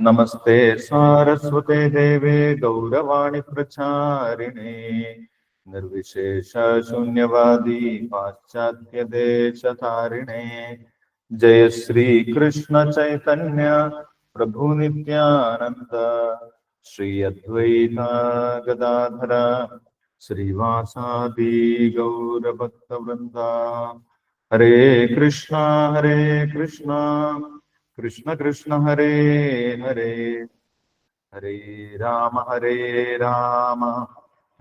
नमस्ते सारस्वते देवे गौरवाणी प्रचारिणे। निर्विशेषशून्यवादी पाश्चात्यदेशतारिणे जय श्री कृष्ण चैतन्य श्री अद्वैत गदाधर श्रीवासादि गौरभक्तवृन्दा। हरे कृष्णा हरे कृष्णा। കൃഷ്ണ കൃഷ്ണ ഹരേ ഹരേ. ഹരേ രാമ ഹരേ രാമ.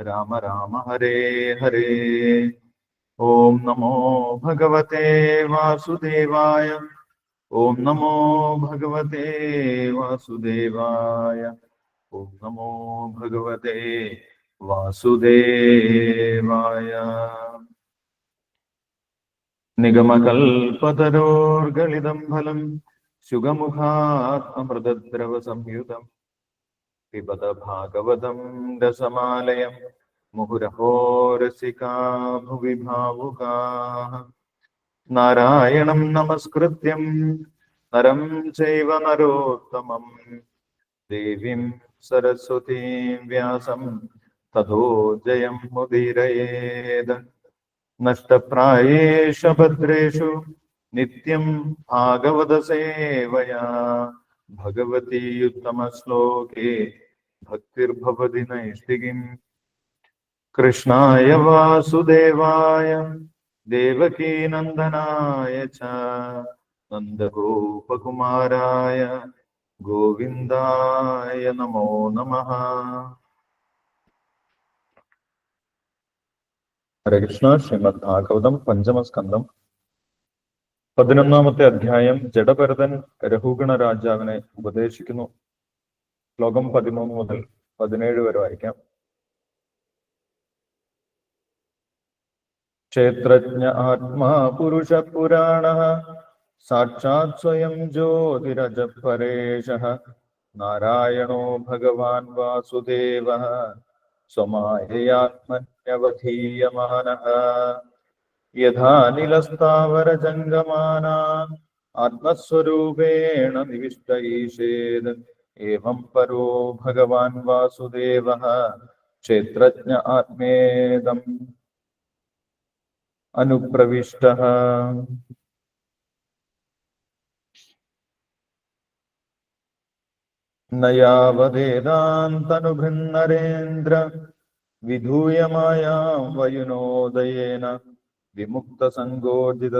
രാമ രാമ ഹരേ ഹരേ. ഓം നമോ ഭഗവതേ വാസുദേവായ. ഓം നമോ ഭഗവതേ വാസുദേവായ. ഓം നമോ ഭഗവതേ വാസുദേവായ. നിഗമകൽപതരോർഗളിതം ഫലം फलं सुगमुखात्ममृतद्रवसंयुतम् पिबत भागवतं रसमालयं मुहुरहो रसिका भुवि भावुकाः नारायणं नमस्कृत्यं, नरं चैव देवीं सरस्वतीं व्यासं, ततो जयं मुदीरयेत् नष्टप्रायेष നിത്യം ഭാഗവതസേവയാ. ഭഗവതീയുത്തമശ്ലോകേ ഭക്തിർഭവതി നൈഷ്ഠികിം. കൃഷ്ണായ വാസുദേവായ ദേവകീനന്ദനായ ച നന്ദഗോപകുമാരായ ഗോവിന്ദായ നമോ നമ. ഹരകൃഷ്ണ ശ്രീമദ് ഭാഗവതം പഞ്ചമസ്കന്ധം പതിനൊന്നാമത്തെ അധ്യായം ജഡഭരതൻ രഹുഗണ രാജാവിനെ ഉപദേശിക്കുന്നു. ശ്ലോകം പതിമൂന്ന് മുതൽ പതിനേഴ് വരെ വായിക്കാം. ക്ഷേത്രജ്ഞ ആത്മാ പുരുഷ പുരാണ സാക്ഷാത് സ്വയം ജ്യോതിരജ പരേശ നാരായണോ ഭഗവാൻ വാസുദേവ സ്വമായയാത്മന്യവധീയമാനഃ യഥാ നിലസ്ഥാവരജംഗമാനാൻ ആത്മസ്വരൂപേണ നിവിഷ്ട ഈശേത് ഏവം പരോ ഭഗവാൻ വാസുദേവ ക്ഷേത്രജ്ഞ ആത്മേദം അനുപ്രവിഷ്ട നയാവദേദാന്തനുഭിന്നരേന്ദ്ര വിധൂയമായാം വയുനോദയേന വിമുക്തസംഗോജിത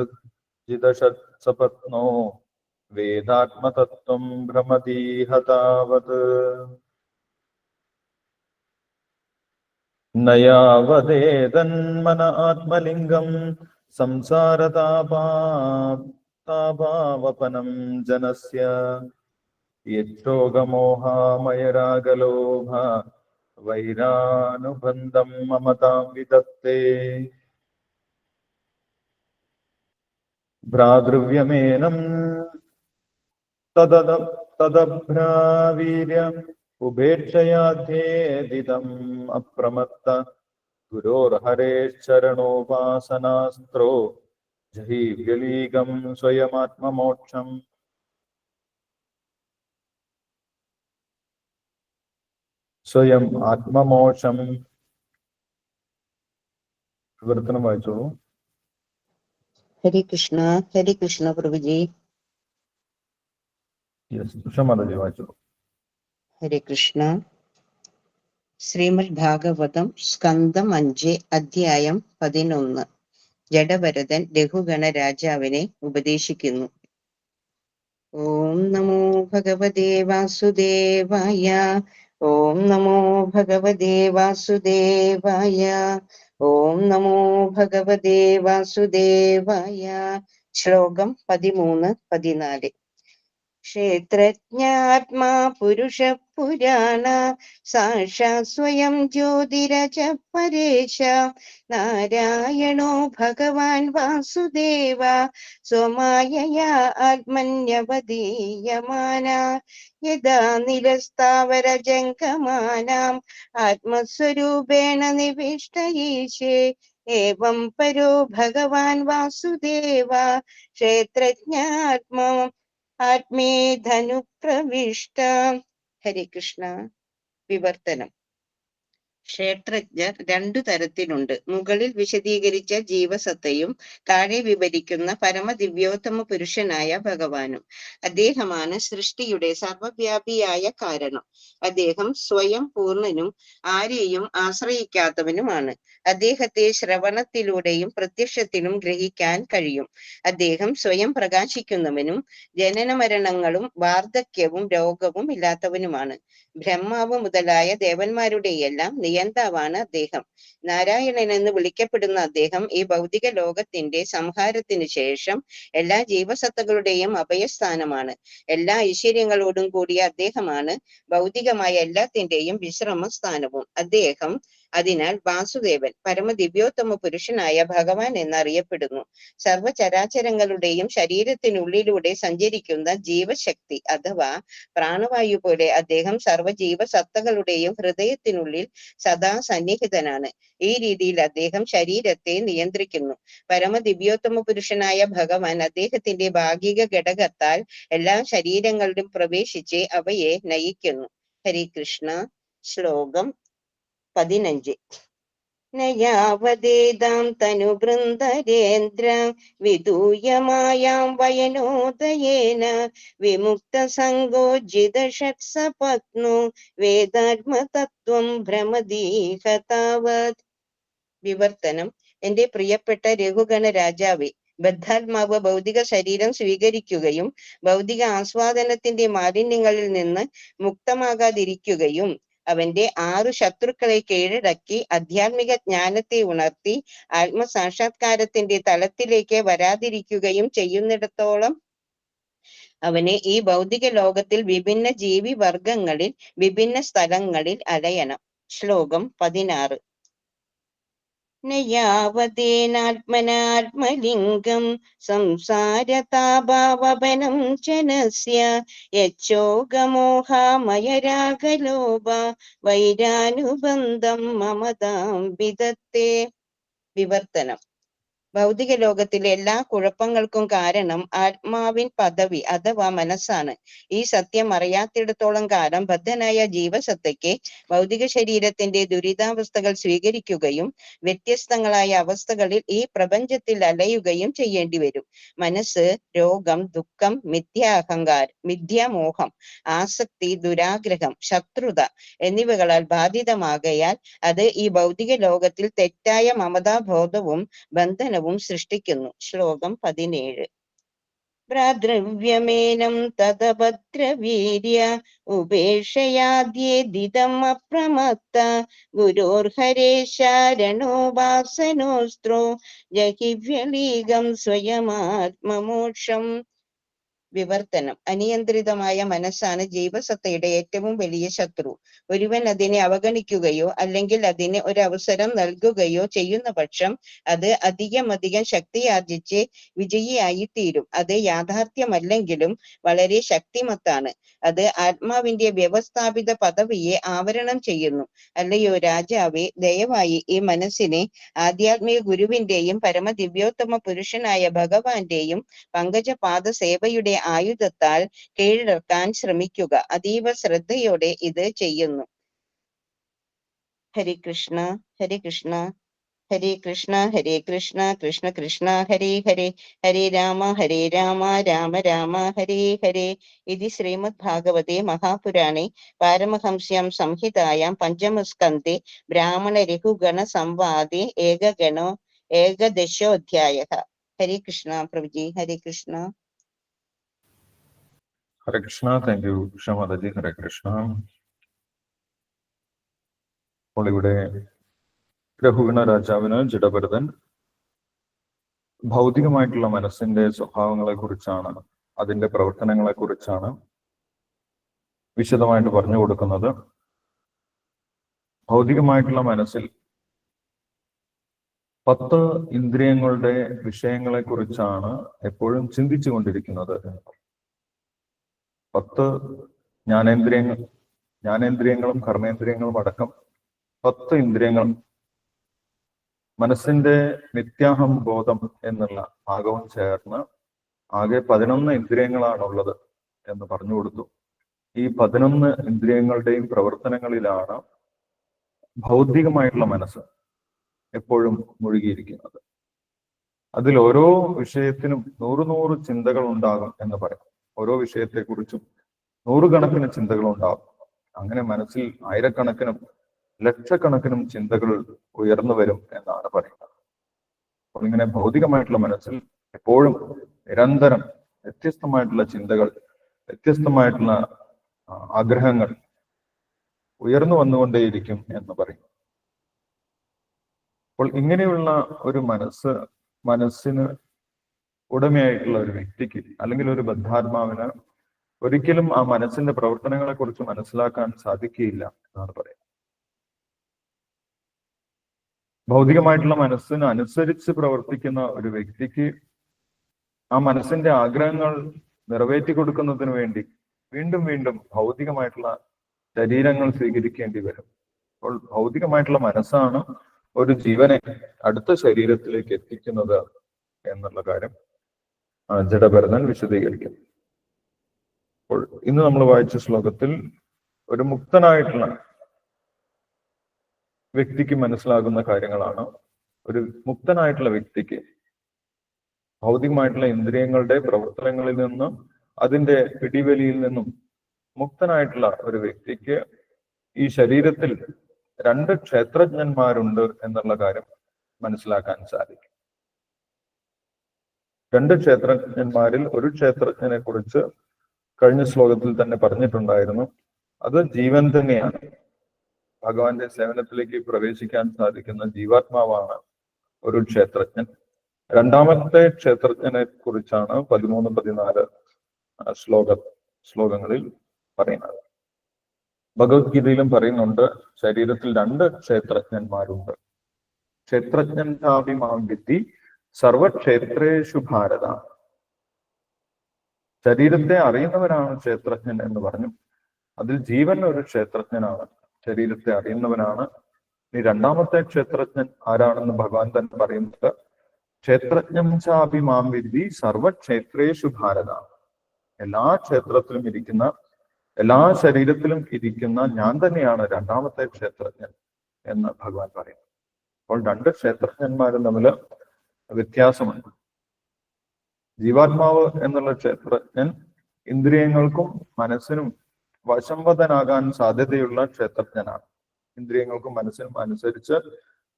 ജിതസപത്നോ വേദാത്മതത്വം ഭ്രമതീഹ താവത് നയാവദേതന്മന ആത്മലിംഗം സംസാരതാപാപാവപനം ജനസ്യ യക്ഷോഗമോഹാമയരാഗലോഭ വൈരാനുബന്ധം മമതാം വിദത്തേ ഭ്രാതൃവ്യമേനം തദ തദഭ്രാവീര്യ ഉപേക്ഷയാധ്യേദിതം അപ്രമത്ത ഗുരോർഹരേശ്ചരണോപാസനാസ്ത്രോ ജഹീവ്യലീകം സ്വയമാത്മമോക്ഷം സ്വയം ആത്മമോക്ഷം വിവർത്തനം വായിച്ചോളൂ ഹരി കൃഷ്ണ ഹരി കൃഷ്ണ പ്രഭുജി. ഹരി കൃഷ്ണ. ശ്രീമദ് ഭാഗവതം സ്കന്ധം അഞ്ച് അധ്യായം പതിനൊന്ന്. ജഡഭരതൻ രഘുഗണ രാജാവിനെ ഉപദേശിക്കുന്നു. ഓം നമോ ഭഗവതേ വാസുദേവായ ഓം നമോ ഭഗവതേ വാസുദേവായ ഓം നമോ ഭഗവതേ വാസുദേവായ ശ്ലോകം പതിമൂന്ന് പതിനാല്. ക്ഷേത്രജ്ഞാത്മാ പുരുഷ പുരാണ സാക്ഷാ സ്വയം ജ്യോതിരജ പരേശ. നാരായണോ ഭഗവാൻ വാസുദേവ. സ്വമായയാ ആത്മന്യവദീയമാന യഥാ നിരസ്ഥാവര ജംഗമാനാം. ആത്മസ്വരൂപേണ നിവിഷ്ട ഈശേ ഏവം പരോ ഭഗവാൻ വാസുദേവ. ക്ഷേത്രജ്ഞാത്മ ആത്മേ ധനു പ്രവിഷ്ട ഹരേ കൃഷ്ണ. വിവർത്തനം. ക്ഷേത്രജ്ഞർ രണ്ടു തരത്തിലുണ്ട്. മുകളിൽ വിശദീകരിച്ച ജീവസത്തയും താഴെ വിവരിക്കുന്ന പരമദിവ്യോത്തമ പുരുഷനായ ഭഗവാനും. അദ്ദേഹമാണ് സൃഷ്ടിയുടെ സർവവ്യാപിയായ കാരണം. അദ്ദേഹം സ്വയം പൂർണനും ആരെയും ആശ്രയിക്കാത്തവനുമാണ്. അദ്ദേഹത്തെ ശ്രവണത്തിലൂടെയും പ്രത്യക്ഷത്തിലും ഗ്രഹിക്കാൻ കഴിയും. അദ്ദേഹം സ്വയം പ്രകാശിക്കുന്നവനും ജനന മരണങ്ങളും വാർദ്ധക്യവും രോഗവും ഇല്ലാത്തവനുമാണ്. ബ്രഹ്മാവ് മുതലായ ദേവന്മാരുടെയെല്ലാം നിയന്താവാണ് അദ്ദേഹം. നാരായണൻ എന്ന് വിളിക്കപ്പെടുന്ന അദ്ദേഹം ഈ ഭൗതിക ലോകത്തിന്റെ സംഹാരത്തിന് ശേഷം എല്ലാ ജീവസത്തകളുടെയും അഭയസ്ഥാനമാണ്. എല്ലാ ഐശ്വര്യങ്ങളോടും കൂടിയ അദ്ദേഹമാണ് ഭൗതികമായ എല്ലാത്തിന്റെയും വിശ്രമ സ്ഥാനവും അദ്ദേഹം അതിനാൽ വാസുദേവൻ പരമദിവ്യോത്തമ പുരുഷനായ ഭഗവാൻ എന്നറിയപ്പെടുന്നു. സർവചരാചരങ്ങളുടെയും ശരീരത്തിനുള്ളിലൂടെ സഞ്ചരിക്കുന്ന ജീവശക്തി അഥവാ പ്രാണവായു പോലെ അദ്ദേഹം സർവജീവസത്തകളുടെയും ഹൃദയത്തിനുള്ളിൽ സദാ സന്നിഹിതനാണ്. ഈ രീതിയിൽ അദ്ദേഹം ശരീരത്തെ നിയന്ത്രിക്കുന്നു. പരമദിവ്യോത്തമ പുരുഷനായ ഭഗവാൻ അദ്ദേഹത്തിന്റെ ഭാഗിക ഘടകത്താൽ എല്ലാ ശരീരങ്ങളിലും പ്രവേശിച്ച് അവയെ നയിക്കുന്നു. ഹരി കൃഷ്ണ ശ്ലോകം പതിനഞ്ച്. നയാവതേതാം തനുബൃന്ദരേന്ദ്ര വിദൂയമായാം വയനോദയേന വിമുക്ത സങ്കോജിത ഷട്സപത്നു വേദാത്മതത്വം ഭ്രമദീഹ വിവർത്തനം. എന്റെ പ്രിയപ്പെട്ട രഘുഗണ രാജാവേ ബദ്ധാത്മാവ് ഭൗതിക ശരീരം സ്വീകരിക്കുകയും ഭൗതിക ആസ്വാദനത്തിന്റെ മാലിന്യങ്ങളിൽ നിന്ന് മുക്തമാകാതിരിക്കുകയും അവന്റെ ആറു ശത്രുക്കളെ കീഴടക്കി ആധ്യാത്മിക ജ്ഞാനത്തെ ഉണർത്തി ആത്മസാക്ഷാത്കാരത്തിന്റെ തലത്തിലേക്ക് വരാതിരിക്കുകയും ചെയ്യുന്നിടത്തോളം അവനെ ഈ ഭൗതിക ലോകത്തിൽ വിഭിന്ന ജീവി വർഗങ്ങളിൽ വിഭിന്ന സ്ഥലങ്ങളിൽ അലയണം ശ്ലോകം പതിനാറ്. നയാവതേനാത്മനാത്മലിംഗം സംസാരതാഭാവപനം ജനസ്യ യച്ചോഗമോഹാമയരാഗലോഭ വൈരാനുബന്ധം മമതാം വിദത്തെ വിവർത്തനം ഭൗതിക ലോകത്തിലെ എല്ലാ കുഴപ്പങ്ങൾക്കും കാരണം ആത്മാവിൻ പദവി അഥവാ മനസ്സാണ്. ഈ സത്യം അറിയാത്തിടത്തോളം കാലം ബദ്ധനായ ജീവസത്തയ്ക്ക് ഭൗതിക ശരീരത്തിന്റെ ദുരിതാവസ്ഥകൾ സ്വീകരിക്കുകയും വ്യത്യസ്തങ്ങളായ അവസ്ഥകളിൽ ഈ പ്രപഞ്ചത്തിൽ അലയുകയും ചെയ്യേണ്ടി വരും. മനസ്സ് രോഗം ദുഃഖം മിഥ്യാഹങ്കാരം മിഥ്യാമോഹം ആസക്തി ദുരാഗ്രഹം ശത്രുത എന്നിവകളാൽ ബാധിതമാകയാൽ അത് ഈ ഭൗതിക ലോകത്തിൽ തെറ്റായ മമതാബോധവും ബന്ധനവും സൃഷ്ടിക്കുന്നു. ശ്ലോകം പതിനേഴ്. ഭ്രാതൃവ്യമേനം തദഭദ്രവീര്യ ഉപേക്ഷയാദ്യേദിതം അപ്രമത്ത ഗുരോർഹരേശാരണോപാസനോസ്ത്രോ ജഹിവ്യലീകം സ്വയമാത്മമോക്ഷം വിവർത്തനം. അനിയന്ത്രിതമായ മനസ്സാണ് ജീവസത്തയുടെ ഏറ്റവും വലിയ ശത്രു. ഒരുവൻ അതിനെ അവഗണിക്കുകയോ അല്ലെങ്കിൽ അതിന് ഒരു അവസരം നൽകുകയോ ചെയ്യുന്ന പക്ഷം അത് അധികം അധികം ശക്തിയാർജിച്ച് വിജയിയായി തീരും അത് യാഥാർത്ഥ്യമല്ലെങ്കിലും വളരെ ശക്തിമത്താണ്. അത് ആത്മാവിന്റെ വ്യവസ്ഥാപിത പദവിയെ ആവരണം ചെയ്യുന്നു. അല്ലയോ രാജാവേ ദയവായി ഈ മനസ്സിനെ ആധ്യാത്മിക ഗുരുവിന്റെയും പരമദിവ്യോത്തമ പുരുഷനായ ഭഗവാന്റെയും പങ്കജപാദ സേവയുടെ ആയുധത്താൽ കീഴടക്കാൻ ശ്രമിക്കുക. അതീവ ശ്രദ്ധയോടെ ഇത് ചെയ്യുന്നു. ഹരി കൃഷ്ണ ഹരി കൃഷ്ണ ഹരേ കൃഷ്ണ ഹരേ കൃഷ്ണ കൃഷ്ണ കൃഷ്ണ ഹരേ ഹരേ ഹരേ രാമ ഹരേ രാമ രാമ രാമ ഹരേ ഹരേ. ഇതി ശ്രീമദ് ഭാഗവതേ മഹാപുരാണേ. പാരമഹംസ്യാം സംഹിതായാം പഞ്ചമസ്കന്ധേ. ബ്രാഹ്മണ രഘുഗണ സംവാദേ. ഏകഗണോ ഏകദശോധ്യായ. ഹരേ കൃഷ്ണ പ്രഭുജി ഹരേ കൃഷ്ണ. ഹരേ കൃഷ്ണ താങ്ക് യു ക്ഷമാതജി ഹരേ കൃഷ്ണ അപ്പോൾ ഇവിടെ രഘുഗണ രാജാവിന് ജഡഭരതൻ. ഭൗതികമായിട്ടുള്ള മനസ്സിന്റെ സ്വഭാവങ്ങളെ കുറിച്ചാണ് അതിന്റെ പ്രവർത്തനങ്ങളെ കുറിച്ചാണ് വിശദമായിട്ട് പറഞ്ഞു കൊടുക്കുന്നത്. ഭൗതികമായിട്ടുള്ള മനസ്സിൽ പത്ത് ഇന്ദ്രിയങ്ങളുടെ വിഷയങ്ങളെ കുറിച്ചാണ് എപ്പോഴും ചിന്തിച്ചു കൊണ്ടിരിക്കുന്നത് പത്ത് ജ്ഞാനേന്ദ്രിയങ്ങൾ ജ്ഞാനേന്ദ്രിയങ്ങളും കർമ്മേന്ദ്രിയങ്ങളും അടക്കം പത്ത് ഇന്ദ്രിയങ്ങൾ മനസ്സിന്റെ നിത്യാഹം ബോധം എന്നുള്ള ഭാഗവും ചേർന്ന് ആകെ പതിനൊന്ന് ഇന്ദ്രിയങ്ങളാണുള്ളത് എന്ന് പറഞ്ഞു കൊടുത്തു. ഈ പതിനൊന്ന് ഇന്ദ്രിയങ്ങളുടെയും പ്രവർത്തനങ്ങളിലാണ് ഭൗതികമായിട്ടുള്ള മനസ്സ് എപ്പോഴും മുഴുകിയിരിക്കുന്നത്. അതിൽ ഓരോ വിഷയത്തിനും നൂറ് നൂറ് ചിന്തകൾ ഉണ്ടാകും എന്ന് പറയും. ഓരോ വിഷയത്തെക്കുറിച്ചും നൂറുകണക്കിന് ചിന്തകൾ ഉണ്ടാവും അങ്ങനെ മനസ്സിൽ ആയിരക്കണക്കിനും ലക്ഷക്കണക്കിനും ചിന്തകൾ ഉയർന്നു വരും എന്നാണ് പറയുന്നത്. അപ്പോൾ ഇങ്ങനെ ഭൗതികമായിട്ടുള്ള മനസ്സിൽ എപ്പോഴും നിരന്തരം വ്യത്യസ്തമായിട്ടുള്ള ചിന്തകൾ വ്യത്യസ്തമായിട്ടുള്ള ആഗ്രഹങ്ങൾ ഉയർന്നു വന്നുകൊണ്ടേയിരിക്കും എന്ന് പറയും. അപ്പോൾ ഇങ്ങനെയുള്ള ഒരു മനസ്സ് മനസ്സിന് ഉടമയായിട്ടുള്ള ഒരു വ്യക്തിക്ക് അല്ലെങ്കിൽ ഒരു ബദ്ധാത്മാവിന് ഒരിക്കലും ആ മനസ്സിന്റെ പ്രവർത്തനങ്ങളെ കുറിച്ച് മനസ്സിലാക്കാൻ സാധിക്കുകയില്ല എന്നാണ് പറയുന്നത്. ഭൗതികമായിട്ടുള്ള മനസ്സിന് അനുസരിച്ച് പ്രവർത്തിക്കുന്ന ഒരു വ്യക്തിക്ക് ആ മനസ്സിന്റെ ആഗ്രഹങ്ങൾ നിറവേറ്റി കൊടുക്കുന്നതിന് വേണ്ടി വീണ്ടും വീണ്ടും ഭൗതികമായിട്ടുള്ള ശരീരങ്ങൾ സ്വീകരിക്കേണ്ടി വരും. അപ്പോൾ ഭൗതികമായിട്ടുള്ള മനസ്സാണ് ഒരു ജീവനെ അടുത്ത ശരീരത്തിലേക്ക് എത്തിക്കുന്നത് എന്നുള്ള കാര്യം ജഡഭരതൻ വിശദീകരിക്കുന്നു അപ്പോൾ ഇന്ന് നമ്മൾ വായിച്ച ശ്ലോകത്തിൽ ഒരു മുക്തനായിട്ടുള്ള വ്യക്തിക്ക് മനസ്സിലാകുന്ന കാര്യങ്ങളാണ്. ഒരു മുക്തനായിട്ടുള്ള വ്യക്തിക്ക് ഭൗതികമായിട്ടുള്ള ഇന്ദ്രിയങ്ങളുടെ പ്രവർത്തനങ്ങളിൽ നിന്നും അതിന്റെ പിടിവലിയിൽ നിന്നും മുക്തനായിട്ടുള്ള ഒരു വ്യക്തിക്ക് ഈ ശരീരത്തിൽ രണ്ട് ക്ഷേത്രജ്ഞന്മാരുണ്ട് എന്നുള്ള കാര്യം മനസ്സിലാക്കാൻ സാധിക്കും. രണ്ട് ക്ഷേത്രജ്ഞന്മാരിൽ ഒരു ക്ഷേത്രജ്ഞനെ കുറിച്ച് കഴിഞ്ഞ ശ്ലോകത്തിൽ തന്നെ പറഞ്ഞിട്ടുണ്ടായിരുന്നു. അത് ജീവൻ തന്നെയാണ്. ഭഗവാന്റെ സേവനത്തിലേക്ക് പ്രവേശിക്കാൻ സാധിക്കുന്ന ജീവാത്മാവാണ് ഒരു ക്ഷേത്രജ്ഞൻ. രണ്ടാമത്തെ ക്ഷേത്രജ്ഞനെ കുറിച്ചാണ് പതിമൂന്ന് പതിനാല് ശ്ലോക ശ്ലോകങ്ങളിൽ പറയുന്നത്. ഭഗവത്ഗീതയിലും പറയുന്നുണ്ട് ശരീരത്തിൽ രണ്ട് ക്ഷേത്രജ്ഞന്മാരുണ്ട്. ചാഭിമാം വിദ്ധി സർവക്ഷേത്രേഷു ഭാരത. ശരീരത്തെ അറിയുന്നവനാണ് ക്ഷേത്രജ്ഞൻ എന്ന് പറഞ്ഞു. അതിൽ ജീവൻ ഒരു ക്ഷേത്രജ്ഞനാണ്. ശരീരത്തെ അറിയുന്നവനാണ്. ഈ രണ്ടാമത്തെ ക്ഷേത്രജ്ഞൻ ആരാണെന്ന് ഭഗവാൻ തന്നെ പറയുന്നത് ക്ഷേത്രജ്ഞം ചാപി മാം വിദ്ധി സർവക്ഷേത്രേഷു ഭാരത. എല്ലാ ക്ഷേത്രത്തിലും ഇരിക്കുന്ന എല്ലാ ശരീരത്തിലും ഇരിക്കുന്ന ഞാൻ തന്നെയാണ് രണ്ടാമത്തെ ക്ഷേത്രജ്ഞൻ എന്ന് ഭഗവാൻ പറയുന്നു. അപ്പോൾ രണ്ട് ക്ഷേത്രജ്ഞന്മാരും തമ്മിൽ വ്യത്യാസമുണ്ട് ജീവാത്മാവ് എന്നുള്ള ക്ഷേത്രജ്ഞൻ ഇന്ദ്രിയങ്ങൾക്കും മനസ്സിനും വശംവദനാകാൻ സാധ്യതയുള്ള ക്ഷേത്രജ്ഞനാണ്. ഇന്ദ്രിയങ്ങൾക്കും മനസ്സിനും അനുസരിച്ച്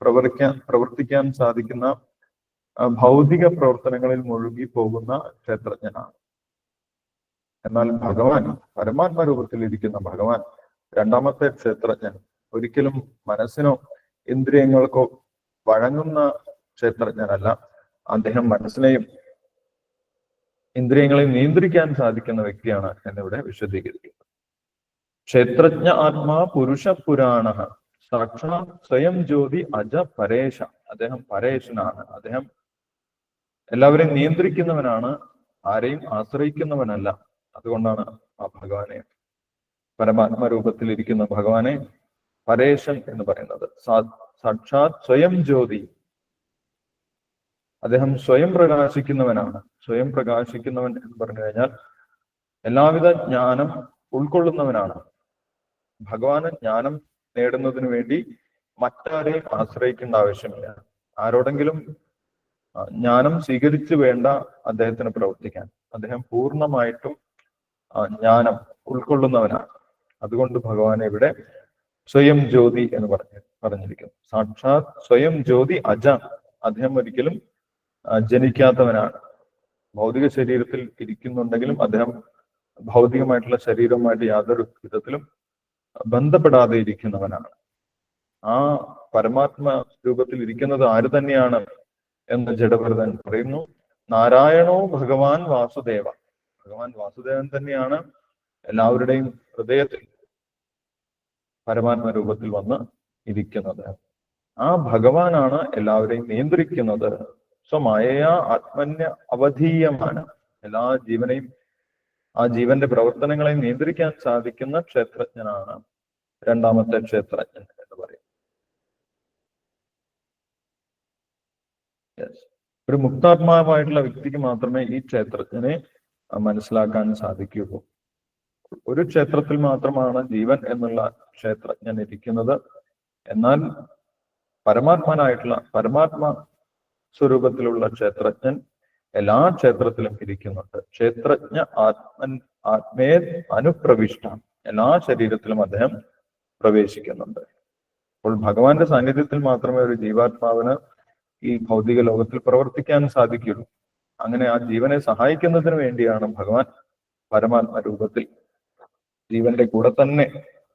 പ്രവർത്തിക്കാൻ പ്രവർത്തിക്കാൻ സാധിക്കുന്ന ഭൗതിക പ്രവർത്തനങ്ങളിൽ മുഴുകി പോകുന്ന ക്ഷേത്രജ്ഞനാണ്. എന്നാൽ ഭഗവാൻ പരമാത്മ രൂപത്തിൽ ഇരിക്കുന്ന ഭഗവാൻ രണ്ടാമത്തെ ക്ഷേത്രജ്ഞൻ ഒരിക്കലും മനസ്സിനോ ഇന്ദ്രിയങ്ങൾക്കോ വഴങ്ങുന്ന ക്ഷേത്രജ്ഞനല്ല അദ്ദേഹം മനസ്സിനെയും ഇന്ദ്രിയങ്ങളെയും നിയന്ത്രിക്കാൻ സാധിക്കുന്ന വ്യക്തിയാണ് എന്നിവിടെ വിശദീകരിക്കുന്നത്. ക്ഷേത്രജ്ഞ ആത്മാ പുരുഷ പുരാണ. സാക്ഷാ സ്വയം ജ്യോതി അജ പരേശ. അദ്ദേഹം പരേശനാണ്. അദ്ദേഹം എല്ലാവരെയും നിയന്ത്രിക്കുന്നവനാണ്. ആരെയും ആശ്രയിക്കുന്നവനല്ല. അതുകൊണ്ടാണ് ആ ഭഗവാനെ പരമാത്മ രൂപത്തിൽ ഇരിക്കുന്ന ഭഗവാനെ പരേശൻ എന്ന് പറയുന്നത്. സാക്ഷാത് സ്വയം ജ്യോതി അദ്ദേഹം സ്വയം പ്രകാശിക്കുന്നവനാണ്. സ്വയം പ്രകാശിക്കുന്നവൻ എന്ന് പറഞ്ഞു കഴിഞ്ഞാൽ എല്ലാവിധ ജ്ഞാനം ഉൾക്കൊള്ളുന്നവനാണ്. ഭഗവാന് ജ്ഞാനം നേടുന്നതിന് വേണ്ടി മറ്റാരെയും ആശ്രയിക്കേണ്ട ആവശ്യമില്ല. ആരോടെങ്കിലും ജ്ഞാനം സ്വീകരിച്ചു വേണ്ട അദ്ദേഹത്തിന് പ്രവർത്തിക്കാൻ. അദ്ദേഹം പൂർണമായിട്ടും ജ്ഞാനം ഉൾക്കൊള്ളുന്നവനാണ്. അതുകൊണ്ട് ഭഗവാൻ ഇവിടെ സ്വയം ജ്യോതി എന്ന് പറഞ്ഞു പറഞ്ഞിരിക്കുന്നു. സാക്ഷാത് സ്വയം ജ്യോതി അജ. അദ്ദേഹം ഒരിക്കലും ജനിക്കാത്തവനാണ്. ഭൗതിക ശരീരത്തിൽ ഇരിക്കുന്നുണ്ടെങ്കിലും അദ്ദേഹം ഭൗതികമായിട്ടുള്ള ശരീരവുമായിട്ട് യാതൊരു വിധത്തിലും ബന്ധപ്പെടാതെ ഇരിക്കുന്നവനാണ്. ആ പരമാത്മ രൂപത്തിൽ ഇരിക്കുന്നത് ആര് തന്നെയാണ് എന്ന് ജഡഭരതൻ പറയുന്നു നാരായണോ ഭഗവാൻ വാസുദേവ. ഭഗവാൻ വാസുദേവൻ തന്നെയാണ് എല്ലാവരുടെയും ഹൃദയത്തിൽ പരമാത്മ രൂപത്തിൽ വന്ന് ഇരിക്കുന്നത്. ആ ഭഗവാനാണ് എല്ലാവരെയും നിയന്ത്രിക്കുന്നത്. സ്വമായ ആത്മന്യ അവധീയമാണ്. എല്ലാ ജീവനെയും ആ ജീവന്റെ പ്രവർത്തനങ്ങളെ നിയന്ത്രിക്കാൻ സാധിക്കുന്ന ക്ഷേത്രജ്ഞനാണ് രണ്ടാമത്തെ ക്ഷേത്രജ്ഞൻ എന്ന് പറയും. ഒരു മുക്താത്മാവായിട്ടുള്ള വ്യക്തിക്ക് മാത്രമേ ഈ ക്ഷേത്രജ്ഞനെ മനസ്സിലാക്കാൻ സാധിക്കുകയുള്ളൂ. ഒരു ക്ഷേത്രത്തിൽ മാത്രമാണ് ജീവൻ എന്നുള്ള ക്ഷേത്രജ്ഞൻ ഇരിക്കുന്നത്. എന്നാൽ പരമാത്മനായിട്ടുള്ള പരമാത്മ സ്വരൂപത്തിലുള്ള ക്ഷേത്രജ്ഞൻ എല്ലാ ക്ഷേത്രത്തിലും ഇരിക്കുന്നുണ്ട്. ക്ഷേത്രജ്ഞ ആത്മൻ ആത്മേ അനുപ്രവിഷ്ട എല്ലാ ശരീരത്തിലും അദ്ദേഹം പ്രവേശിക്കുന്നുണ്ട്. അപ്പോൾ ഭഗവാന്റെ സാന്നിധ്യത്തിൽ മാത്രമേ ഒരു ജീവാത്മാവിന് ഈ ഭൗതിക ലോകത്തിൽ പ്രവർത്തിക്കാൻ സാധിക്കുള്ളൂ അങ്ങനെ ആ ജീവനെ സഹായിക്കുന്നതിന് വേണ്ടിയാണ് ഭഗവാൻ പരമാത്മ രൂപത്തിൽ ജീവന്റെ കൂടെ തന്നെ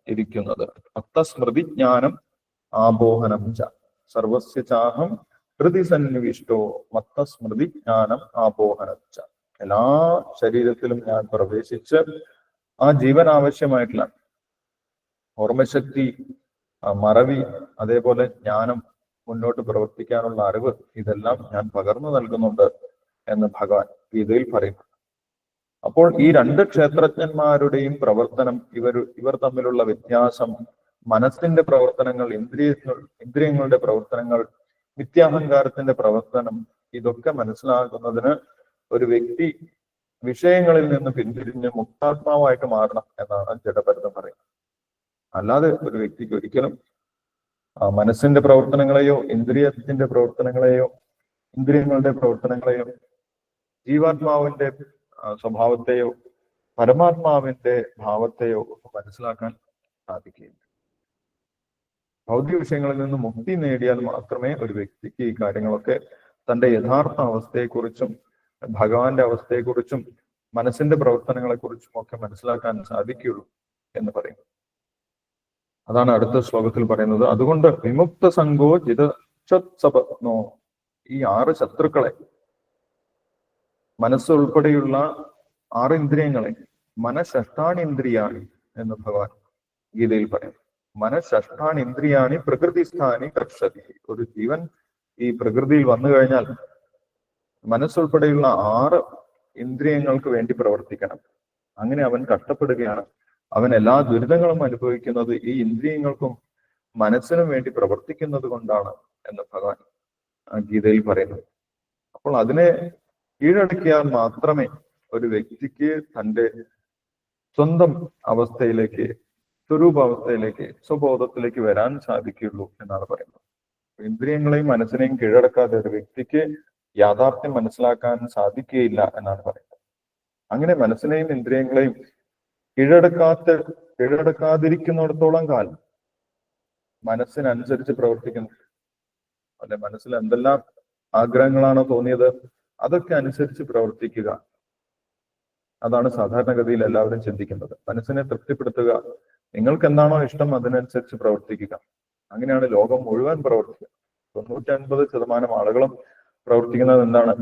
ഇരിക്കുന്നത്. ഭക്തസ്മൃതി ജ്ഞാനം ആബോഹനം ച. സർവസ്യ ചാഹം ഹൃദി സന്നിവിഷ്ടോ മത്തസ്മൃതി ജ്ഞാനം ആപോഹനച്ച എല്ലാ ശരീരത്തിലും ഞാൻ പ്രവേശിച്ച് ആ ജീവൻ ആവശ്യമായിട്ടുള്ള ഓർമ്മശക്തി മറവി അതേപോലെ ജ്ഞാനം മുന്നോട്ട് പ്രവർത്തിക്കാനുള്ള അറിവ് ഇതെല്ലാം ഞാൻ പകർന്നു നൽകുന്നുണ്ട് എന്ന് ഭഗവാൻ ഗീതയിൽ പറയുന്നു. അപ്പോൾ ഈ രണ്ട് ക്ഷേത്രജ്ഞന്മാരുടെയും പ്രവർത്തനം ഇവർ ഇവർ തമ്മിലുള്ള വ്യത്യാസം മനസ്സിന്റെ പ്രവർത്തനങ്ങൾ ഇന്ദ്രിയ ഇന്ദ്രിയങ്ങളുടെ പ്രവർത്തനങ്ങൾ നിത്യാഹങ്കാരത്തിന്റെ പ്രവർത്തനം ഇതൊക്കെ മനസ്സിലാക്കുന്നതിന് ഒരു വ്യക്തി വിഷയങ്ങളിൽ നിന്ന് പിന്തിരിഞ്ഞ് മുക്താത്മാവായിട്ട് മാറണം എന്നാണ് ജഡഭരതം പറയുന്നത്. അല്ലാതെ ഒരു വ്യക്തിക്ക് ഒരിക്കലും മനസ്സിന്റെ പ്രവർത്തനങ്ങളെയോ ഇന്ദ്രിയത്തിന്റെ പ്രവർത്തനങ്ങളെയോ ഇന്ദ്രിയങ്ങളുടെ പ്രവർത്തനങ്ങളെയോ ജീവാത്മാവിന്റെ സ്വഭാവത്തെയോ പരമാത്മാവിന്റെ ഭാവത്തെയോ മനസ്സിലാക്കാൻ സാധിക്കുകയില്ല. ഭൗതിക വിഷയങ്ങളിൽ നിന്ന് മുക്തി നേടിയാൽ മാത്രമേ ഒരു വ്യക്തിക്ക് ഈ കാര്യങ്ങളൊക്കെ തന്റെ യഥാർത്ഥ അവസ്ഥയെക്കുറിച്ചും ഭഗവാന്റെ അവസ്ഥയെക്കുറിച്ചും മനസ്സിന്റെ പ്രവർത്തനങ്ങളെക്കുറിച്ചും ഒക്കെ മനസ്സിലാക്കാൻ സാധിക്കുകയുള്ളൂ എന്ന് പറയും. അതാണ് അടുത്ത ശ്ലോകത്തിൽ പറയുന്നത്. അതുകൊണ്ട് വിമുക്ത സംഘോ ജിതോ ഈ ആറ് ശത്രുക്കളെ മനസ്സ് ഉൾപ്പെടെയുള്ള ആറ് ഇന്ദ്രിയങ്ങളെ മനഃഷ്ടാണിന്ദ്രിയാണി എന്ന് ഭഗവാൻ ഗീതയിൽ പറയും മനഃഷ്ടാണിന്ദ്രിയാണി പ്രകൃതിസ്ഥാനി കർഷതി. ഒരു ജീവൻ ഈ പ്രകൃതിയിൽ വന്നു കഴിഞ്ഞാൽ മനസ്സുൾപ്പെടെയുള്ള ആറ് ഇന്ദ്രിയങ്ങൾക്ക് വേണ്ടി പ്രവർത്തിക്കണം. അങ്ങനെ അവൻ കഷ്ടപ്പെടുകയാണ്. അവൻ എല്ലാ ദുരിതങ്ങളും അനുഭവിക്കുന്നത് ഈ ഇന്ദ്രിയങ്ങൾക്കും മനസ്സിനും വേണ്ടി പ്രവർത്തിക്കുന്നത് കൊണ്ടാണ് എന്ന് ഭഗവാൻ ഗീതയിൽ പറയുന്നു. അപ്പോൾ അതിനെ കീഴടക്കിയാൽ മാത്രമേ ഒരു വ്യക്തിക്ക് തന്റെ സ്വന്തം അവസ്ഥയിലേക്ക് സ്വരൂപാവസ്ഥയിലേക്ക് സ്വബോധത്തിലേക്ക് വരാൻ സാധിക്കുകയുള്ളൂ എന്നാണ് പറയുന്നത്. ഇന്ദ്രിയങ്ങളെയും മനസ്സിനെയും കീഴടക്കാതെ ഒരു വ്യക്തിക്ക് യാഥാർത്ഥ്യം മനസ്സിലാക്കാൻ സാധിക്കുകയില്ല എന്നാണ് പറയുന്നത്. അങ്ങനെ മനസ്സിനെയും ഇന്ദ്രിയങ്ങളെയും കീഴടക്കാത്ത കീഴടക്കാതിരിക്കുന്നിടത്തോളം കാലം മനസ്സിനനുസരിച്ച് പ്രവർത്തിക്കുന്നു. അല്ലെ മനസ്സിൽ എന്തെല്ലാം ആഗ്രഹങ്ങളാണോ തോന്നിയത് അതൊക്കെ അനുസരിച്ച് പ്രവർത്തിക്കുക. അതാണ് സാധാരണഗതിയിൽ എല്ലാവരും ചിന്തിക്കുന്നത്. മനസ്സിനെ തൃപ്തിപ്പെടുത്തുക നിങ്ങൾക്ക് എന്താണോ ഇഷ്ടം അതിനനുസരിച്ച് പ്രവർത്തിക്കുക. അങ്ങനെയാണ് ലോകം മുഴുവൻ പ്രവർത്തിക്കുക. തൊണ്ണൂറ്റി അൻപത് ശതമാനം ആളുകളും പ്രവർത്തിക്കുന്നത് എന്താണ്?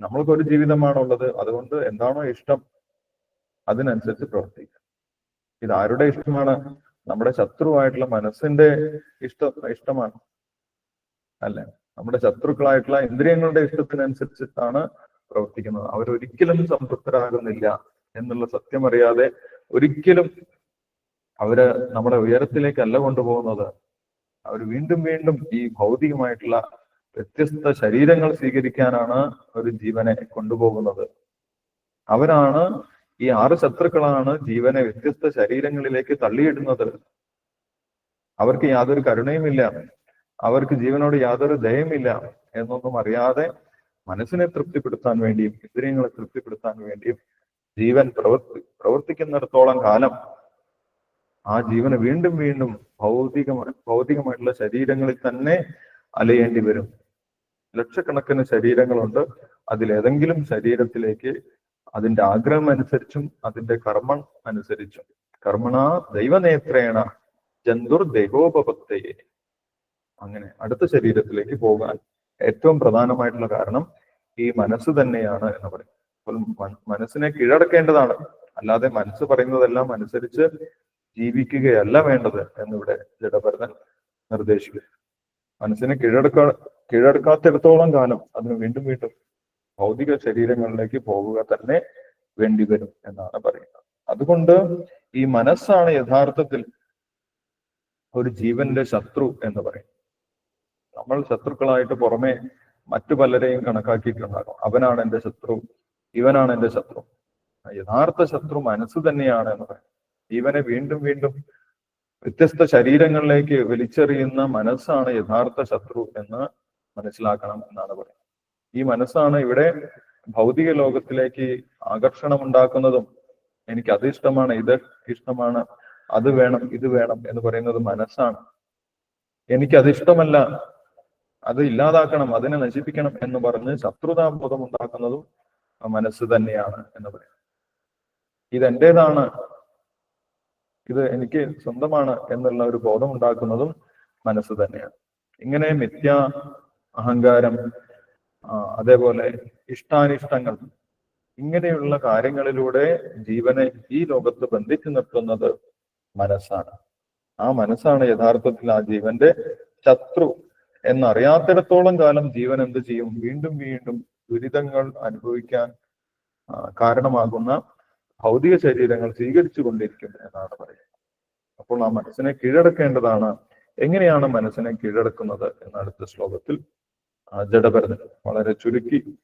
നമ്മൾക്ക് ഒരു ജീവിതമാണുള്ളത്. അതുകൊണ്ട് എന്താണോ ഇഷ്ടം അതിനനുസരിച്ച് പ്രവർത്തിക്കുക. ഇത് ആരുടെ ഇഷ്ടമാണ്? നമ്മുടെ ശത്രുവായിട്ടുള്ള മനസ്സിന്റെ ഇഷ്ട ഇഷ്ടമാണ്. അല്ലെ? നമ്മുടെ ശത്രുക്കളായിട്ടുള്ള ഇന്ദ്രിയങ്ങളുടെ ഇഷ്ടത്തിനനുസരിച്ചിട്ടാണ് പ്രവർത്തിക്കുന്നത്. അവരൊരിക്കലും സംതൃപ്തരാകുന്നില്ല എന്നുള്ള സത്യം അറിയാതെ ഒരിക്കലും അവർ നമ്മുടെ ഉയരത്തിലേക്കല്ല കൊണ്ടുപോകുന്നത്. അവർ വീണ്ടും വീണ്ടും ഈ ഭൗതികമായിട്ടുള്ള വ്യത്യസ്ത ശരീരങ്ങൾ സ്വീകരിക്കാനാണ് ഒരു ജീവനെ കൊണ്ടുപോകുന്നത്. അവരാണ് ഈ ആറ് ശത്രുക്കളാണ് ജീവനെ വ്യത്യസ്ത ശരീരങ്ങളിലേക്ക് തള്ളിയിടുന്നത്. അവർക്ക് യാതൊരു കരുണയുമില്ല. അവർക്ക് ജീവനോട് യാതൊരു ദയമില്ല എന്നൊന്നും അറിയാതെ മനസ്സിനെ തൃപ്തിപ്പെടുത്താൻ വേണ്ടിയും ഇന്ദ്രിയങ്ങളെ തൃപ്തിപ്പെടുത്താൻ വേണ്ടിയും ജീവൻ പ്രവർത്തി പ്രവർത്തിക്കുന്നിടത്തോളം കാലം ആ ജീവനെ വീണ്ടും വീണ്ടും ഭൗതികമായി ഭൗതികമായിട്ടുള്ള ശരീരങ്ങളിൽ തന്നെ അലയേണ്ടി വരും. ലക്ഷക്കണക്കിന് ശരീരങ്ങളുണ്ട്. അതിലേതെങ്കിലും ശരീരത്തിലേക്ക് അതിന്റെ ആഗ്രഹം അനുസരിച്ചും അതിന്റെ കർമ്മം അനുസരിച്ചും. കർമ്മണ ദൈവനേത്രേണ ജന്തുർ ദേഹോപപത്തയെ അങ്ങനെ അടുത്ത ശരീരത്തിലേക്ക് പോകാൻ ഏറ്റവും പ്രധാനമായിട്ടുള്ള കാരണം ഈ മനസ്സ് തന്നെയാണ് എന്ന് പറയും. അപ്പോൾ മനസ്സിനെ കീഴടക്കേണ്ടതാണ്. അല്ലാതെ മനസ്സ് പറയുന്നതെല്ലാം അനുസരിച്ച് ജീവിക്കുകയല്ല വേണ്ടത് എന്നിവിടെ ജഡഭരതൻ നിർദ്ദേശിക്കുന്നു. മനസ്സിനെ കീഴടക്ക കീഴടക്കാത്തിടത്തോളം കാലം അതിന് വീണ്ടും വീണ്ടും ഭൗതിക ശരീരങ്ങളിലേക്ക് പോകുക തന്നെ വേണ്ടി വരും എന്നാണ് പറയുന്നത്. അതുകൊണ്ട് ഈ മനസ്സാണ് യഥാർത്ഥത്തിൽ ഒരു ജീവന്റെ ശത്രു എന്ന് പറയും നമ്മൾ ശത്രുക്കളായിട്ട് പുറമെ മറ്റു പലരെയും കണക്കാക്കിയിട്ടുണ്ടാകും. അവനാണ് എന്റെ ശത്രു ഇവനാണ് എന്റെ ശത്രു. യഥാർത്ഥ ശത്രു മനസ്സ് തന്നെയാണ് എന്ന് പറയും ജീവനെ വീണ്ടും വീണ്ടും വ്യത്യസ്ത ശരീരങ്ങളിലേക്ക് വലിച്ചെറിയുന്ന മനസ്സാണ് യഥാർത്ഥ ശത്രു എന്ന് മനസ്സിലാക്കണം എന്നാണ് പറയുന്നത്. ഈ മനസ്സാണ് ഇവിടെ ഭൗതിക ലോകത്തിലേക്ക് ആകർഷണം ഉണ്ടാക്കുന്നതും എനിക്ക് അത് ഇഷ്ടമാണ് ഇത് ഇഷ്ടമാണ് അത് വേണം ഇത് വേണം എന്ന് പറയുന്നത് മനസ്സാണ്. എനിക്ക് അത് ഇഷ്ടമല്ല അത് ഇല്ലാതാക്കണം അതിനെ നശിപ്പിക്കണം എന്ന് പറഞ്ഞ് ശത്രുതാബോധം ഉണ്ടാക്കുന്നതും മനസ്സ് തന്നെയാണ് എന്ന് പറയുന്നത്. ഇത് എന്റേതാണ് ഇത് എനിക്ക് സ്വന്തമാണ് എന്നുള്ള ഒരു ബോധം ഉണ്ടാക്കുന്നതും മനസ്സ് തന്നെയാണ്. ഇങ്ങനെ മിഥ്യ അഹങ്കാരം അതേപോലെ ഇഷ്ടാനിഷ്ടങ്ങൾ ഇങ്ങനെയുള്ള കാര്യങ്ങളിലൂടെ ജീവനെ ഈ ലോകത്ത് ബന്ധിച്ചു നിർത്തുന്നത് മനസ്സാണ്. ആ മനസ്സാണ് യഥാർത്ഥത്തിൽ ആ ജീവന്റെ ശത്രു എന്നറിയാത്തിടത്തോളം കാലം ജീവൻ എന്ത് ചെയ്യും? വീണ്ടും വീണ്ടും ദുരിതങ്ങൾ അനുഭവിക്കാൻ കാരണമാകുന്ന ഭൗതിക ശരീരങ്ങൾ സ്വീകരിച്ചു കൊണ്ടിരിക്കും എന്നാണ് പറയുന്നത്. അപ്പോൾ ആ മനസ്സിനെ കീഴടക്കേണ്ടതാണ്. എങ്ങനെയാണ് മനസ്സിനെ കീഴടക്കുന്നത് എന്ന അടുത്ത ശ്ലോകത്തിൽ പറഞ്ഞത് വളരെ ചുരുക്കി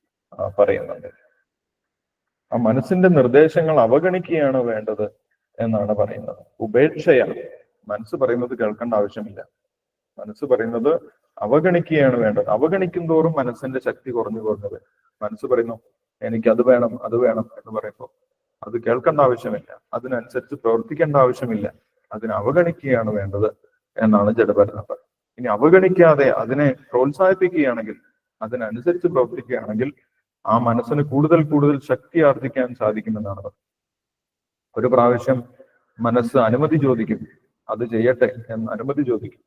പറയുന്നുണ്ട്. ആ മനസ്സിന്റെ നിർദ്ദേശങ്ങൾ അവഗണിക്കുകയാണ് വേണ്ടത് എന്നാണ് പറയുന്നത്. ഉപേക്ഷയാണ് മനസ്സ് പറയുന്നത് കേൾക്കേണ്ട ആവശ്യമില്ല. മനസ്സ് പറയുന്നത് അവഗണിക്കുകയാണ് വേണ്ടത്. അവഗണിക്കും തോറും മനസ്സിന്റെ ശക്തി കുറഞ്ഞു കുറഞ്ഞത് മനസ്സ് പറയുന്നു എനിക്ക് അത് വേണം അത് വേണം എന്ന് പറയുമ്പോൾ അത് കേൾക്കേണ്ട ആവശ്യമില്ല. അതിനനുസരിച്ച് പ്രവർത്തിക്കേണ്ട ആവശ്യമില്ല. അതിനെ അവഗണിക്കുകയാണ് വേണ്ടത് എന്നാണ് പറയുന്നത്. ഇനി അവഗണിക്കാതെ അതിനെ പ്രോത്സാഹിപ്പിക്കുകയാണെങ്കിൽ അതിനനുസരിച്ച് പ്രവർത്തിക്കുകയാണെങ്കിൽ ആ മനസ്സിന് കൂടുതൽ കൂടുതൽ ശക്തി ആർജിക്കാൻ സാധിക്കുമെന്നാണ് ഒരു പ്രാവശ്യം മനസ്സ് അനുമതി ചോദിക്കും. അത് ചെയ്യട്ടെ എന്ന് അനുമതി ചോദിക്കും.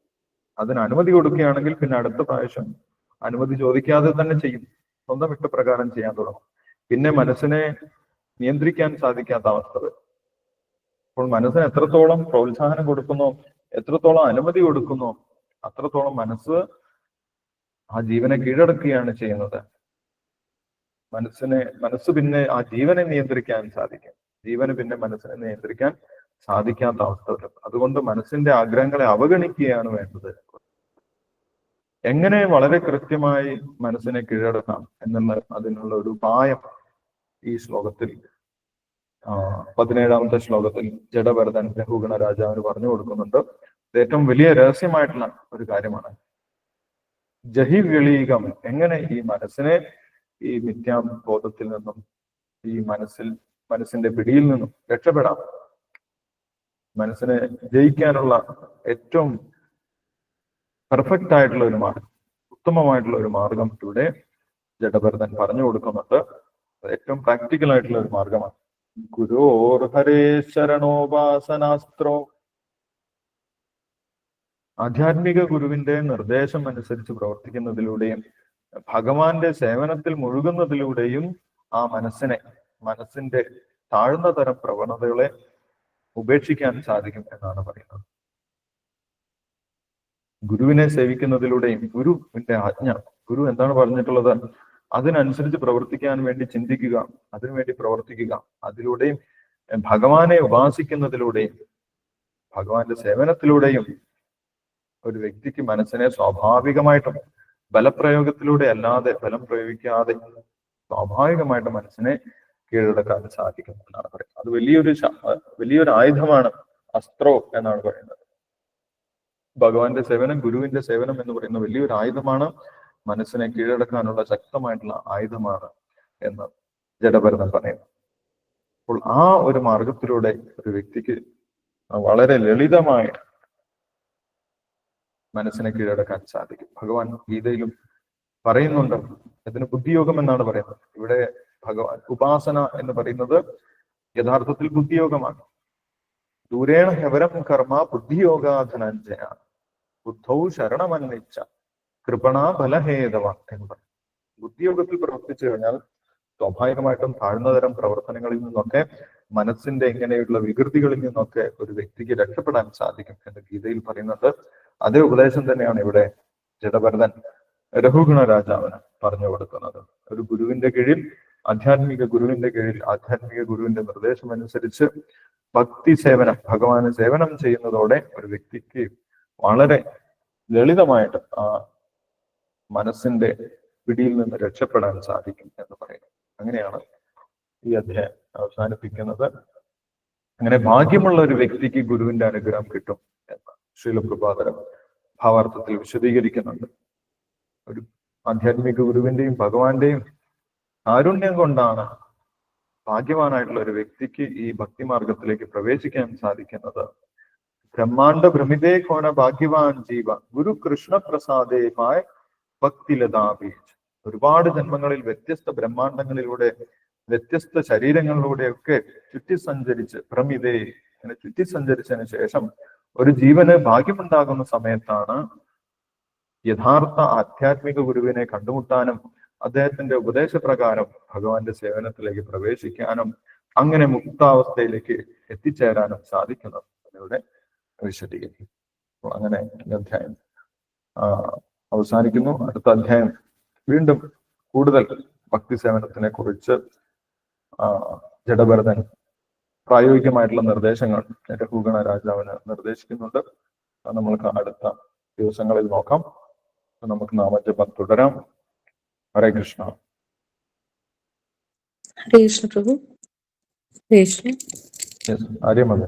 അതിന് അനുമതി കൊടുക്കുകയാണെങ്കിൽ പിന്നെ അടുത്ത പ്രാവശ്യം അനുമതി ചോദിക്കാതെ തന്നെ ചെയ്യും. സ്വന്തം ഇഷ്ടപ്രകാരം ചെയ്യാൻ തുടങ്ങും. പിന്നെ മനസ്സിനെ നിയന്ത്രിക്കാൻ സാധിക്കാത്ത അവസ്ഥ. വരും അപ്പോൾ മനസ്സിന് എത്രത്തോളം പ്രോത്സാഹനം കൊടുക്കുന്നു എത്രത്തോളം അനുമതി കൊടുക്കുന്നു അത്രത്തോളം മനസ്സ് ആ ജീവനെ കീഴടക്കുകയാണ് ചെയ്യുന്നത്. മനസ്സിനെ മനസ്സ് പിന്നെ ആ ജീവനെ നിയന്ത്രിക്കാൻ സാധിക്കും. ജീവന് പിന്നെ മനസ്സിനെ നിയന്ത്രിക്കാൻ സാധിക്കാത്ത അവസ്ഥ വരും അതുകൊണ്ട് മനസ്സിന്റെ ആഗ്രഹങ്ങളെ അവഗണിക്കുകയാണ് വേണ്ടത്. എങ്ങനെ വളരെ കൃത്യമായി മനസ്സിനെ കീഴടക്കാം എന്നുള്ള അതിനുള്ള ഒരു ഉപായം ഈ ശ്ലോകത്തിൽ പതിനേഴാമത്തെ ശ്ലോകത്തിൽ ജഡഭരതൻ രഘുഗണ രാജാവിന് പറഞ്ഞു കൊടുക്കുന്നുണ്ട്. ഏറ്റവും വലിയ രഹസ്യമായിട്ടുള്ള ഒരു കാര്യമാണ്. ജഹി വിളീകം എങ്ങനെ ഈ മനസ്സിനെ ഈ മിഥ്യാബോധത്തിൽ നിന്നും ഈ മനസ്സിൽ മനസ്സിന്റെ പിടിയിൽ നിന്നും രക്ഷപ്പെടാം? മനസ്സിനെ ജയിക്കാനുള്ള ഏറ്റവും പെർഫെക്റ്റ് ആയിട്ടുള്ള ഒരു മാർഗം ഉത്തമമായിട്ടുള്ള ഒരു മാർഗം ഇവിടെ ജഡഭരതൻ പറഞ്ഞു കൊടുക്കുന്നുണ്ട്. ഏറ്റവും പ്രാക്ടിക്കൽ ആയിട്ടുള്ള ഒരു മാർഗമാണ്. ഗുരോർ ഹരേ ശരണോപാസനാസ്ത്രോ ആധ്യാത്മിക ഗുരുവിന്റെ നിർദ്ദേശം അനുസരിച്ച് പ്രവർത്തിക്കുന്നതിലൂടെയും ഭഗവാന്റെ സേവനത്തിൽ മുഴുകുന്നതിലൂടെയും ആ മനസ്സിനെ മനസ്സിന്റെ താഴ്ന്ന തരം പ്രവണതകളെ ഉപേക്ഷിക്കാൻ സാധിക്കും എന്നാണ് പറയുന്നത്. ഗുരുവിനെ സേവിക്കുന്നതിലൂടെയും ഗുരുവിന്റെ ആജ്ഞ ഗുരു എന്താണ് പറഞ്ഞിട്ടുള്ളത്? അതിനനുസരിച്ച് പ്രവർത്തിക്കാൻ വേണ്ടി ചിന്തിക്കുക അതിനുവേണ്ടി പ്രവർത്തിക്കുക. അതിലൂടെയും ഭഗവാനെ ഉപാസിക്കുന്നതിലൂടെയും ഭഗവാന്റെ സേവനത്തിലൂടെയും ഒരു വ്യക്തിക്ക് മനസ്സിനെ സ്വാഭാവികമായിട്ടും ബലപ്രയോഗത്തിലൂടെ അല്ലാതെ ബലം പ്രയോഗിക്കാതെ സ്വാഭാവികമായിട്ട് മനസ്സിനെ കീഴടക്കാൻ സാധിക്കും എന്നാണ് പറയുന്നത്. അത് വലിയൊരു വലിയൊരു ആയുധമാണ് അസ്ത്രോ എന്നാണ് പറയുന്നത്. ഭഗവാന്റെ സേവനം ഗുരുവിന്റെ സേവനം എന്ന് പറയുന്ന വലിയൊരു ആയുധമാണ് മനസ്സിനെ കീഴടക്കാനുള്ള ശക്തമായിട്ടുള്ള ആയുധമാണ് എന്ന് ജഡഭരതൻ പറയുന്നു. അപ്പോൾ ആ ഒരു മാർഗത്തിലൂടെ ഒരു വ്യക്തിക്ക് വളരെ ലളിതമായി മനസ്സിനെ കീഴടക്കാൻ സാധിക്കും. ഭഗവാൻ ഗീതയിലും പറയുന്നുണ്ട്. ഇതിന് ബുദ്ധിയോഗം എന്നാണ് പറയുന്നത്. ഇവിടെ ഭഗവാൻ ഉപാസന എന്ന് പറയുന്നത് യഥാർത്ഥത്തിൽ ബുദ്ധിയോഗമാണ്. ദൂരേണ ഹെവരം കർമ്മ ബുദ്ധിയോഗാധനഞ്ജയാണ് ബുദ്ധൗ ശരണമന്വിച്ച. കൃപണാ ബലഹേതവ എന്ന് പറയും ബുദ്ധിയോഗത്തിൽ പ്രവർത്തിച്ചു കഴിഞ്ഞാൽ സ്വാഭാവികമായിട്ടും താഴ്ന്ന തരം പ്രവർത്തനങ്ങളിൽ നിന്നൊക്കെ മനസ്സിന്റെ ഇങ്ങനെയുള്ള വികൃതികളിൽ നിന്നൊക്കെ ഒരു വ്യക്തിക്ക് രക്ഷപ്പെടാൻ സാധിക്കും എന്ന് ഗീതയിൽ പറയുന്നത് അതേ ഉപദേശം തന്നെയാണ് ഇവിടെ ജഡഭരതൻ രഘുഗുണ രാജാവിന് പറഞ്ഞു കൊടുക്കുന്നത്. ഒരു ഗുരുവിന്റെ കീഴിൽ ആധ്യാത്മിക ഗുരുവിന്റെ കീഴിൽ ആധ്യാത്മിക ഗുരുവിന്റെ നിർദ്ദേശം അനുസരിച്ച് ഭക്തി സേവനം ഭഗവാന് സേവനം ചെയ്യുന്നതോടെ ഒരു വ്യക്തിക്ക് വളരെ ലളിതമായിട്ട് ആ മനസ്സിന്റെ പിടിയിൽ നിന്ന് രക്ഷപ്പെടാൻ സാധിക്കും എന്ന് പറയുന്നു അങ്ങനെയാണ് ഈ അധ്യായം അവസാനിപ്പിക്കുന്നത്. അങ്ങനെ ഭാഗ്യമുള്ള ഒരു വ്യക്തിക്ക് ഗുരുവിന്റെ അനുഗ്രഹം കിട്ടും എന്ന് ശ്രീലപ്രഭാതരം ഭാവാർത്ഥത്തിൽ വിശദീകരിക്കുന്നുണ്ട്. ഒരു ആധ്യാത്മിക ഗുരുവിന്റെയും ഭഗവാന്റെയും കാരുണ്യം കൊണ്ടാണ് ഭാഗ്യവാനായിട്ടുള്ള ഒരു വ്യക്തിക്ക് ഈ ഭക്തിമാർഗത്തിലേക്ക് പ്രവേശിക്കാൻ സാധിക്കുന്നത്. ബ്രഹ്മാണ്ട ഭ്രമിതേ കോന ഭാഗ്യവാൻ ജീവ ഗുരു കൃഷ്ണ ഭക്തിലതാപീച്ച് ഒരുപാട് ജന്മങ്ങളിൽ വ്യത്യസ്ത ബ്രഹ്മാണ്ടങ്ങളിലൂടെ വ്യത്യസ്ത ശരീരങ്ങളിലൂടെയൊക്കെ ചുറ്റി സഞ്ചരിച്ച് ഭ്രമിതേ അങ്ങനെ ചുറ്റി സഞ്ചരിച്ചതിന് ശേഷം ഒരു ജീവന് ഭാഗ്യമുണ്ടാകുന്ന സമയത്താണ് യഥാർത്ഥ ആധ്യാത്മിക ഗുരുവിനെ കണ്ടുമുട്ടാനും അദ്ദേഹത്തിന്റെ ഉപദേശപ്രകാരം ഭഗവാന്റെ സേവനത്തിലേക്ക് പ്രവേശിക്കാനും അങ്ങനെ മുക്താവസ്ഥയിലേക്ക് എത്തിച്ചേരാനും സാധിക്കുന്നത്. ഇവിടെ വിശദീകരിക്കും. അങ്ങനെ അധ്യായം ആ, അവസാനിക്കുന്നു. അടുത്ത അധ്യായം വീണ്ടും കൂടുതൽ ഭക്തി സേവനത്തിനെ കുറിച്ച് ജഡഭരതൻ പ്രായോഗികമായിട്ടുള്ള നിർദ്ദേശങ്ങൾ രഘുഗണ രാജാവിന് നിർദ്ദേശിക്കുന്നുണ്ട്. നമ്മൾക്ക് അടുത്ത ദിവസങ്ങളിൽ നോക്കാം. നമുക്ക് നാമജപം തുടരാം. ഹരേ കൃഷ്ണ. ഹരേ കൃഷ്ണ പ്രഭു. ഹരേ കൃഷ്ണ. ആര്യമതെ?